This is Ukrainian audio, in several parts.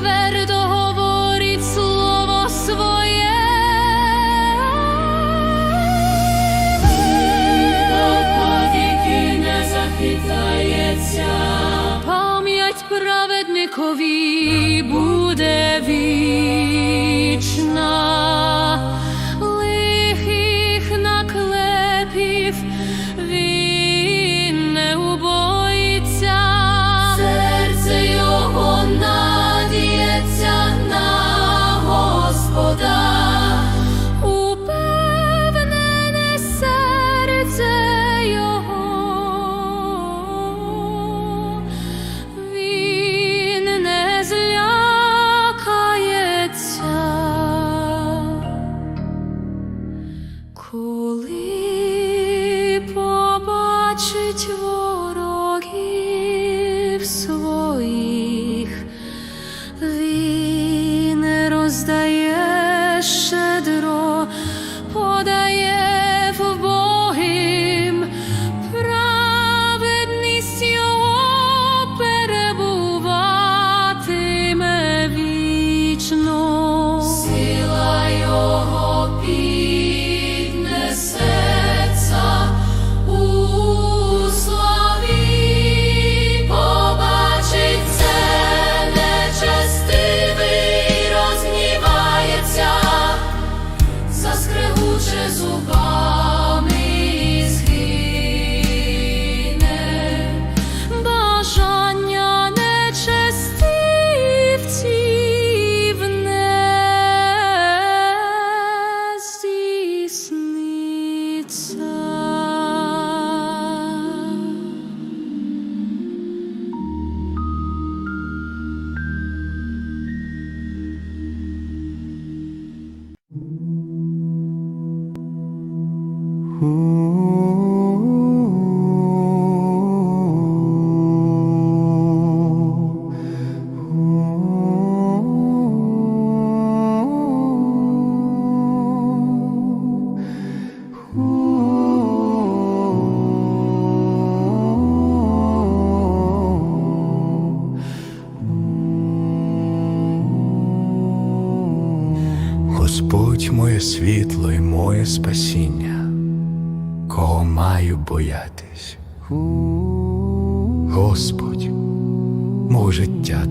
твердо говорить слово своє. Повіки не захитається, пам'ять праведникові буде побачить ворогів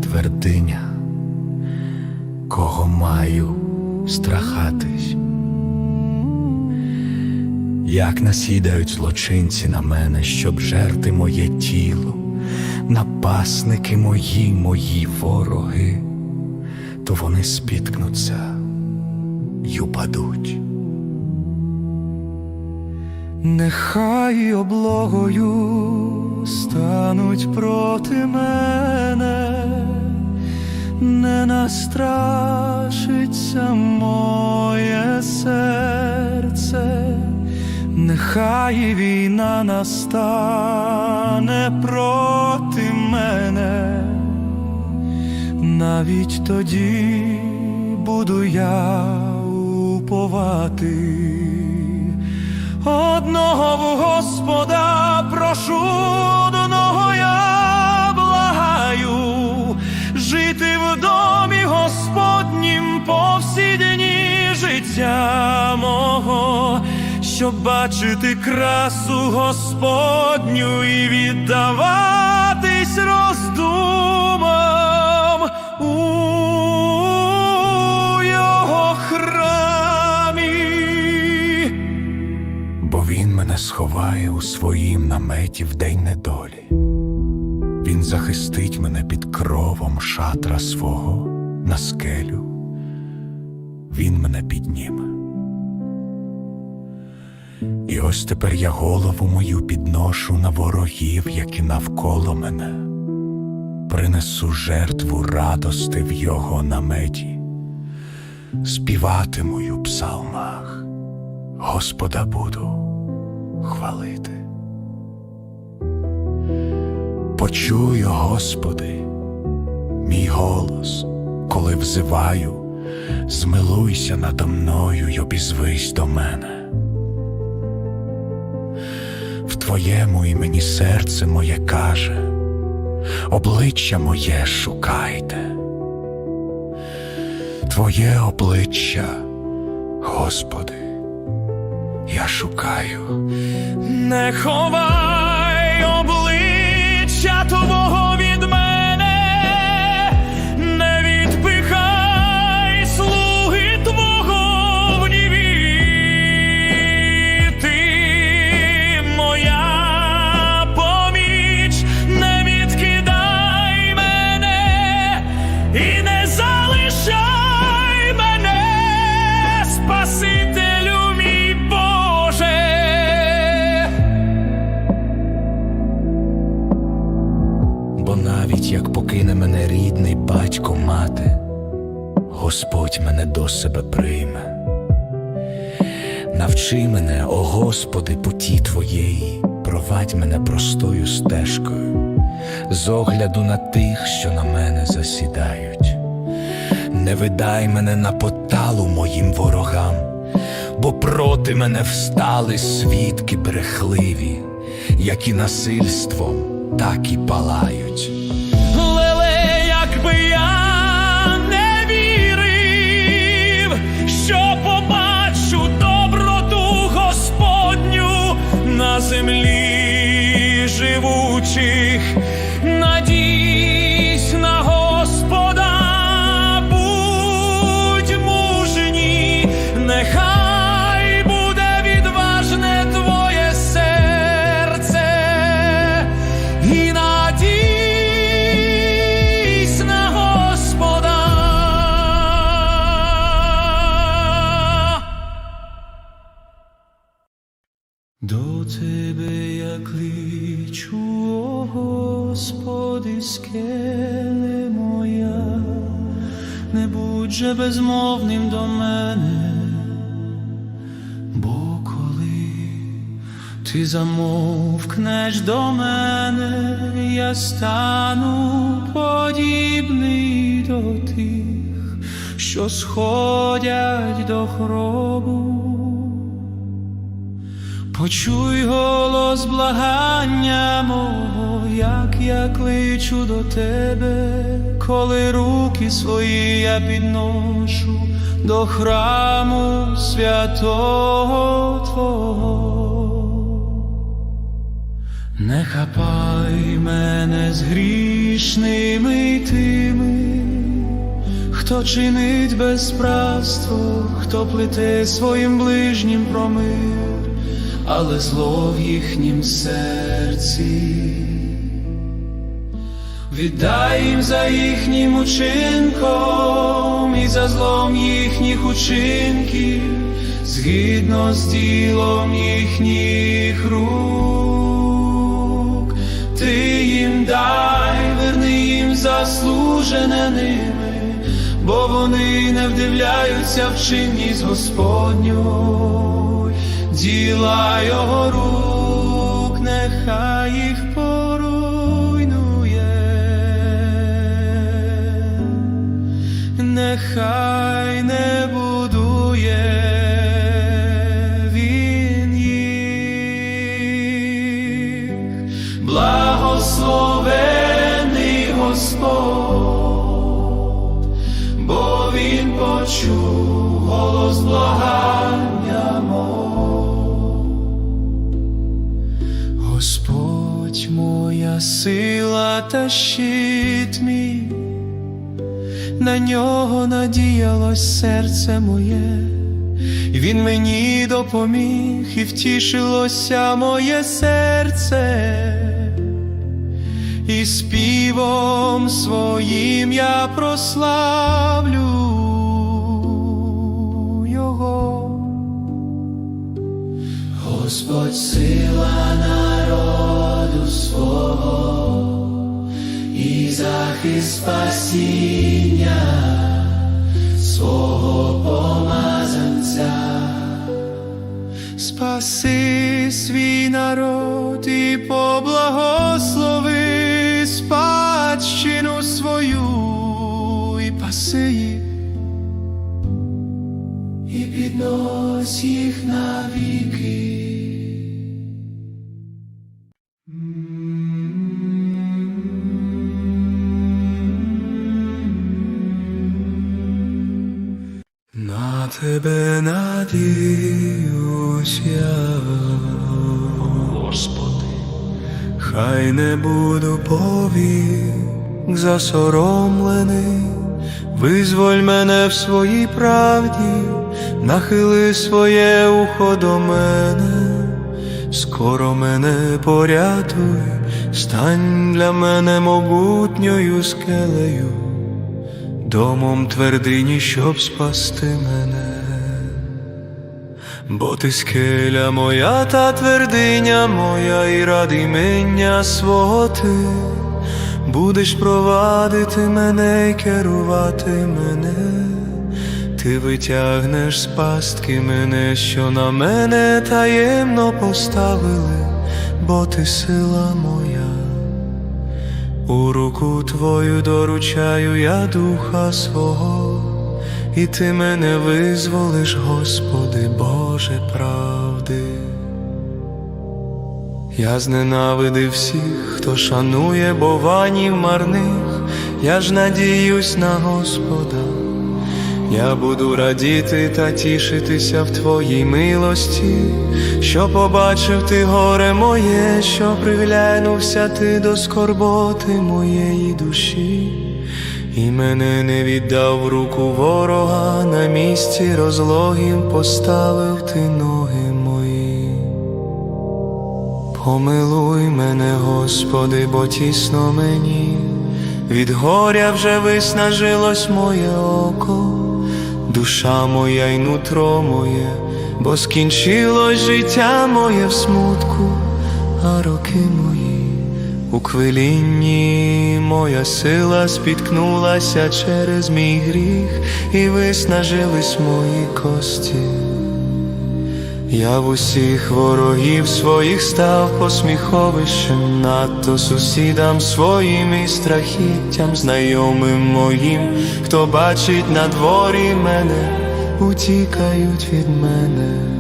твердиня, кого маю страхатись. Як насідають злочинці на мене, щоб жерти моє тіло, напасники мої, мої вороги, то вони спіткнуться й упадуть. Нехай облогою стануть проти мене, не настрашиться моє серце, нехай війна настане проти мене. Навіть тоді буду я уповати. Одного в Господа прошу, одного я благаю, жити в домі Господнім по всі дні життя мого, щоб бачити красу Господню і віддаватись роздумам сховає у своїм наметі в день недолі. Він захистить мене під кровом шатра свого на скелю. Він мене підніме. І ось тепер я голову мою підношу на ворогів, які навколо мене. Принесу жертву радости в його наметі, співатиму псалмах. Господа буду хвалити. Почую, Господи, мій голос, коли взиваю, змилуйся надо мною й обізвись до мене. В Твоєму імені серце моє каже, обличчя моє шукайте. Твоє обличчя, Господи, я шукаю. Не ховай обличчя Твого себе прийме. Навчи мене, о Господи, путі Твоєї, провадь мене простою стежкою, з огляду на тих, що на мене засідають. Не видай мене на поталу моїм ворогам, бо проти мене встали свідки брехливі, які насильством, так і палають. Живучих, замовкнеш до мене, я стану подібний до тих, що сходять до гробу. Почуй голос благання мого, як я кличу до тебе, коли руки свої я підношу до храму святого Твого. Не хапай мене з грішними тими, хто чинить безправство, хто плете своїм ближнім про мир, але зло в їхнім серці. Віддай їм за їхнім учинком і за злом їхніх учинків, згідно з ділом їхніх рук. Дай, верни їм заслужене ними, бо вони не вдивляються в чинність Господню, діла його рук, нехай їх поруйнує, нехай не почув голос благання мого. Господь моя сила та щит мій, на нього надіялось серце моє, він мені допоміг, і втішилося моє серце, і співом своїм я прославлю спасіння свого помазанця, спаси свій народ. Тебе надіюсь я, Господи, хай не буду повік засоромлений, визволь мене в своїй правді, нахили своє ухо до мене, скоро мене порятуй, стань для мене могутньою скелею. Домом твердині, щоб спасти мене. Бо ти скеля моя та твердиня моя, і ради імення свого ти. Будеш провадити мене і керувати мене, ти витягнеш з пастки мене, що на мене таємно поставили, бо ти сила моя. У руку твою доручаю я духа свого, і ти мене визволиш, Господи, Боже правди. Я зненавидив всіх, хто шанує бованів марних, я ж надіюсь на Господа. Я буду радіти та тішитися в Твоїй милості, що побачив ти горе моє, що приглянувся ти до скорботи моєї душі, і мене не віддав руку ворога, на місці розлогім поставив ти ноги мої. Помилуй мене, Господи, бо тісно мені, від горя вже виснажилось моє око, душа моя й нутро моє, бо скінчилось життя моє в смутку, а роки мої у квилінні моя сила спіткнулася через мій гріх, і виснажились мої кості. Я в усіх ворогів своїх став посміховищем, надто сусідам своїм і страхіттям, знайомим моїм, хто бачить на дворі мене, утікають від мене.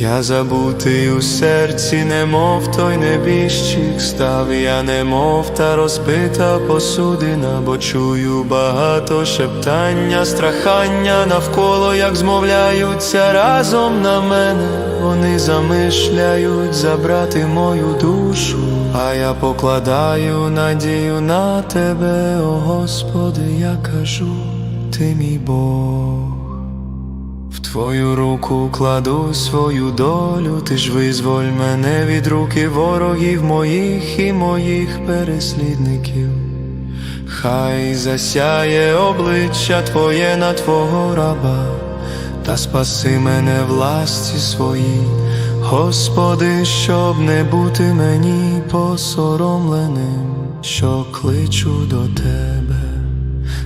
Я забутий у серці, немов той небіжчик, став я немов та розбита посудина, бо чую багато шептання, страхання навколо, як змовляються разом на мене, вони замишляють забрати мою душу, а я покладаю надію на тебе, о Господи, я кажу, ти мій Бог. В твою руку кладу свою долю, ти ж визволь мене від руки ворогів моїх і моїх переслідників. Хай засяє обличчя Твоє на Твого раба, та спаси мене в ласті своїй, Господи, щоб не бути мені посоромленим, що кличу до Тебе.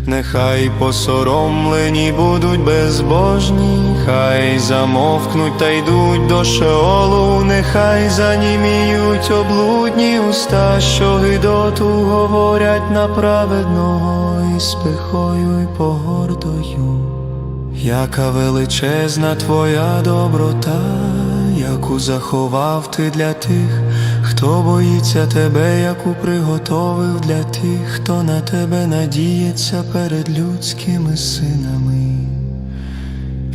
Нехай посоромлені будуть безбожні, хай замовкнуть та йдуть до шеолу, нехай заніміють облудні уста, що гидоту говорять на праведного і з пихою і погордою. Яка величезна твоя доброта, яку заховав ти для тих, хто боїться тебе, яку приготовив для тих, хто на тебе надіється перед людськими синами.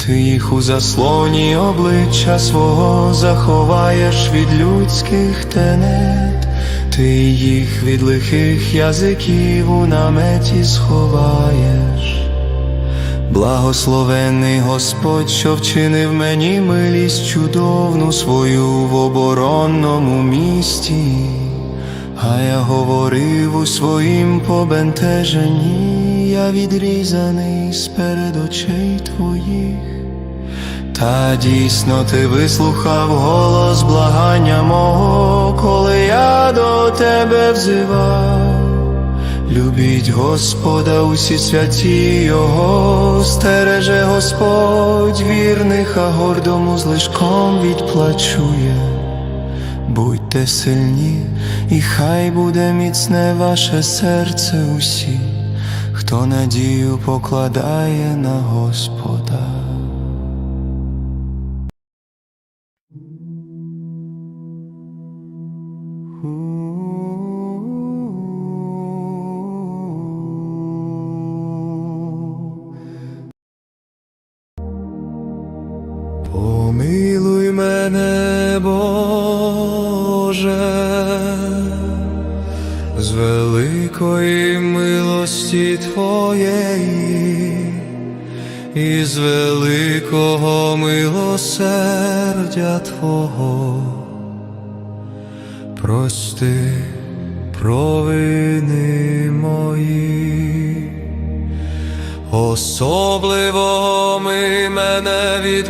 Ти їх у заслоні обличчя свого заховаєш від людських тенет, ти їх від лихих язиків у наметі сховаєш. Благословений Господь, що вчинив мені милість чудовну свою в оборонному місті, а я говорив у своїм побентеженні, я відрізаний сперед очей твоїх. Та дійсно ти вислухав голос благання мого, коли я до тебе взивав. Любіть Господа усі святі Його, стереже Господь вірних, а гордому злишком відплачує. Будьте сильні, і хай буде міцне ваше серце усі, хто надію покладає на Господа.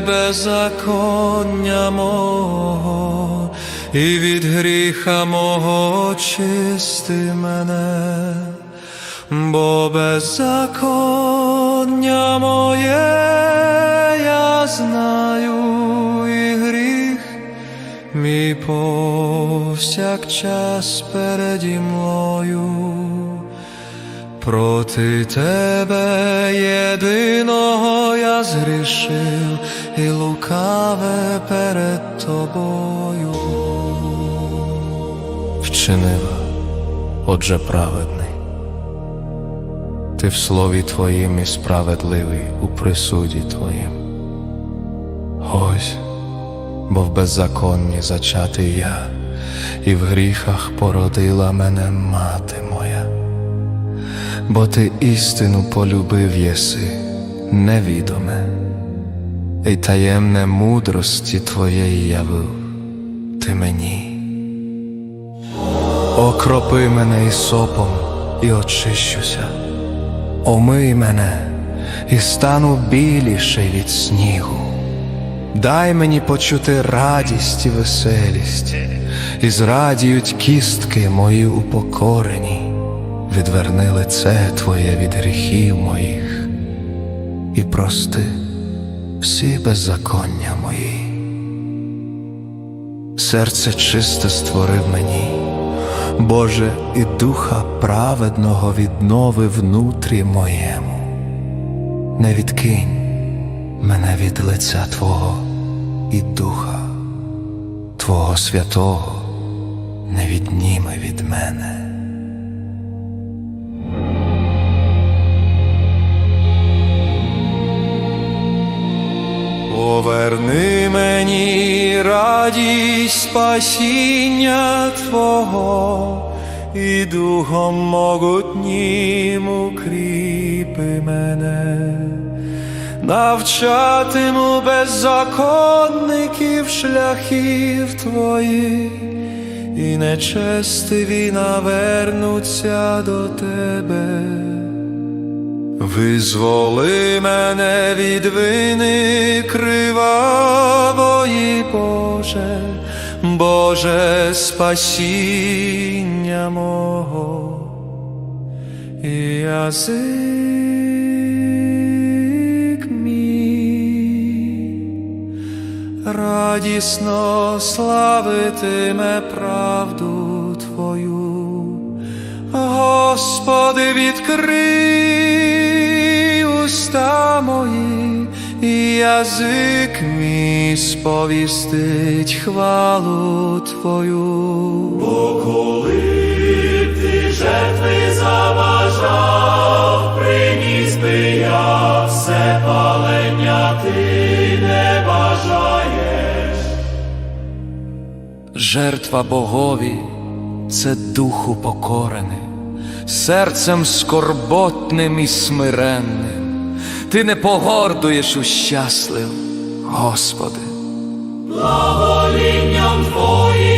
Беззаконня мого і від гріха мого очисти мене, бо беззаконня моє я знаю і гріх мій повсякчас переді мною. Проти тебе єдиного я згрішив і лукаве перед тобою. Вчинила, отже, праведний. Ти в слові твоїм і справедливий у присуді твоїм. Ось, бо в беззаконні зачатий я, і в гріхах породила мене мати моя бо ти істину полюбив єси, невідоме, і таємне мудрості твоєї явив ти мені. Окропи мене ісопом і очищуся, омий мене і стану біліший від снігу. Дай мені почути радість і веселість, і зрадіють кістки мої упокорені відверни лице Твоє від гріхів моїх і прости всі беззаконня мої. Серце чисте створив мені, Боже, і духа праведного віднови внутрі моєму. Не відкинь мене від лиця Твого і духа Твого святого не відніми від мене. Мені радість спасіння Твого, і духом могутнім укріпи мене, навчатиму беззаконників шляхів Твоїх, і нечестиві навернуться до Тебе. Визволи мене від вини кривавої, Боже, Боже спасіння мого, і язик мій радісно славитиме правду Твою. Господи, відкрий уста мої, і язик мій сповістить хвалу Твою. Бо коли ти жертви заважав, приніс би я все палення ти не бажаєш. Жертва Богові це духу покорений, серцем скорботним і смиренним. Ти не погордуєш у щаслив, Господи. Благовінням Твоїм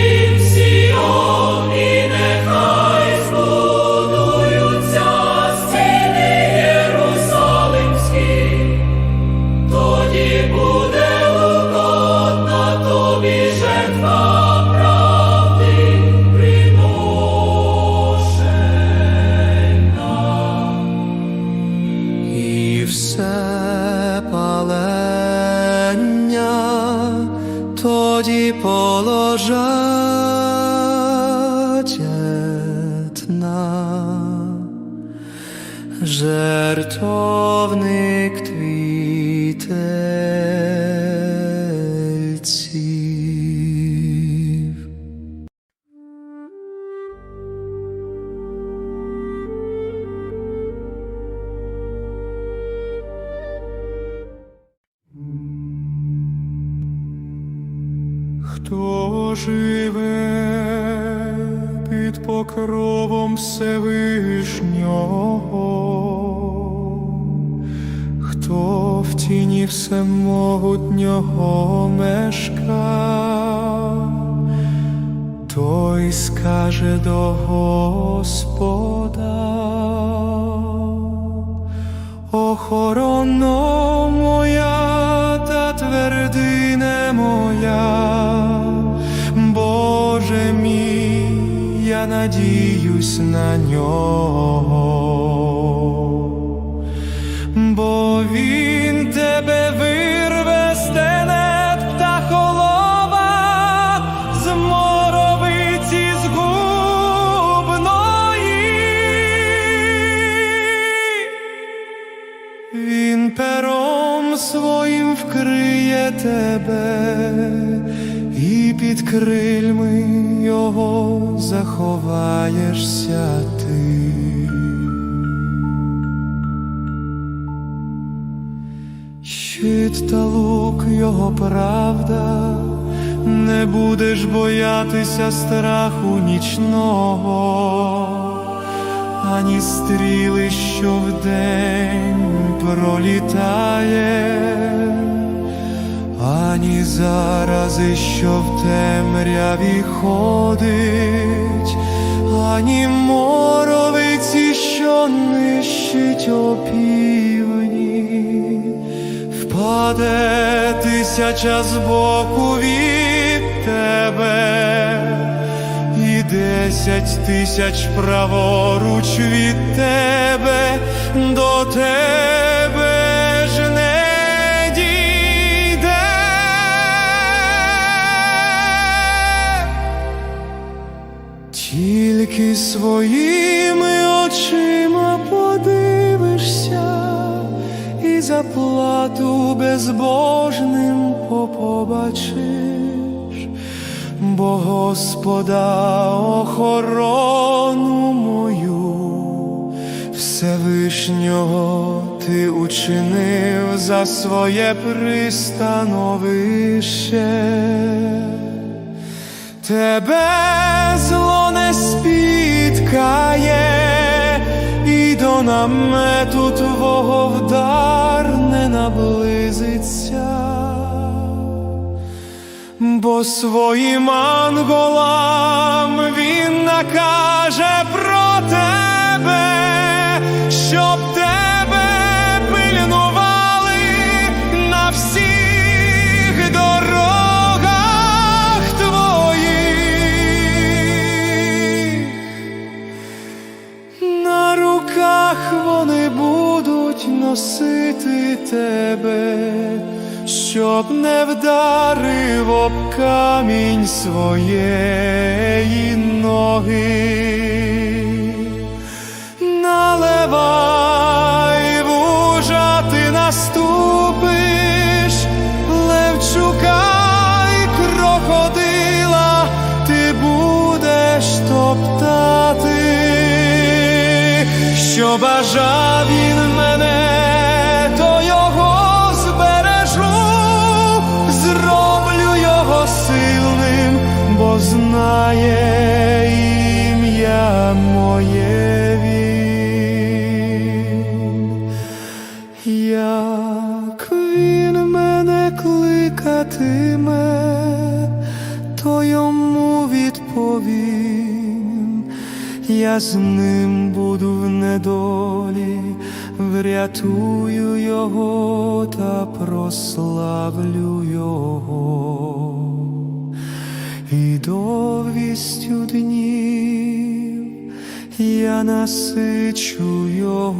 під покровом Всевишнього, хто в тіні всемогутнього мешка, той скаже до Господа, охорона моя та твердине моя, надіюсь на нього бо він тебе вирве з тенет птахолова, з моровиці згубної. Він пером своїм вкриє тебе, під крильми його заховаєшся ти. Щит та лук його правда, не будеш боятися страху нічного, ані стріли, що вдень пролітає, ані зарази, що в темряві ходить, ані моровиці, що нищить опівні. Впаде тисяча збоку від тебе, і десять тисяч праворуч від тебе, до тебе заплату безбожним побачиш, бо Господа охорону мою Всевишнього ти учинив за своє пристановище. Тебе зло не спіткає, намету твого вдар наблизиться, бо своїм анголам він накаже про тебе, щоб тебе пильнували на всіх дорогах твоїх. На руках вони будуть носити тебе, щоб не вдарив об камінь своєї ноги. Наливай вужа ти наступиш, Левчука й крокодила ти будеш топтати, що бажав знає ім'я моє він. Як він мене кликатиме, то йому відповім, я з ним буду в недолі, врятую його та прославлю його. І довістю днів я насичу його,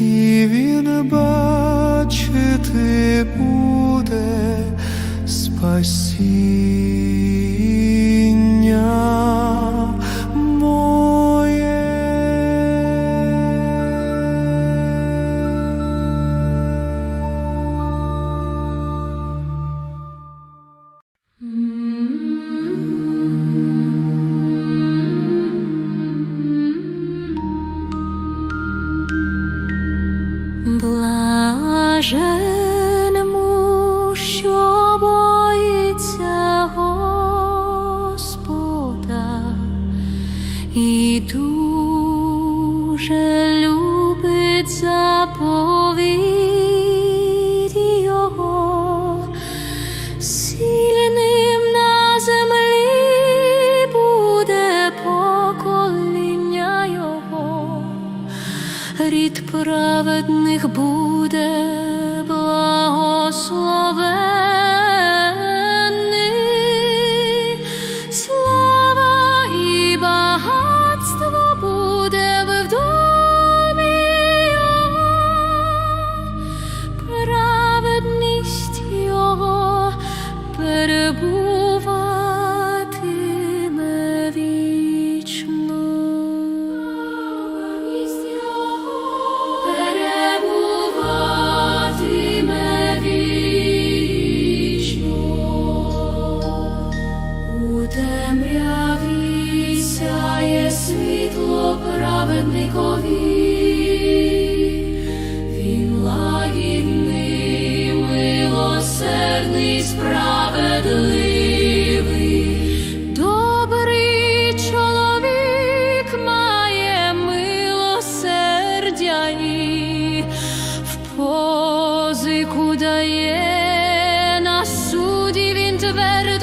і він бачити буде спасіння aliena su diventa verde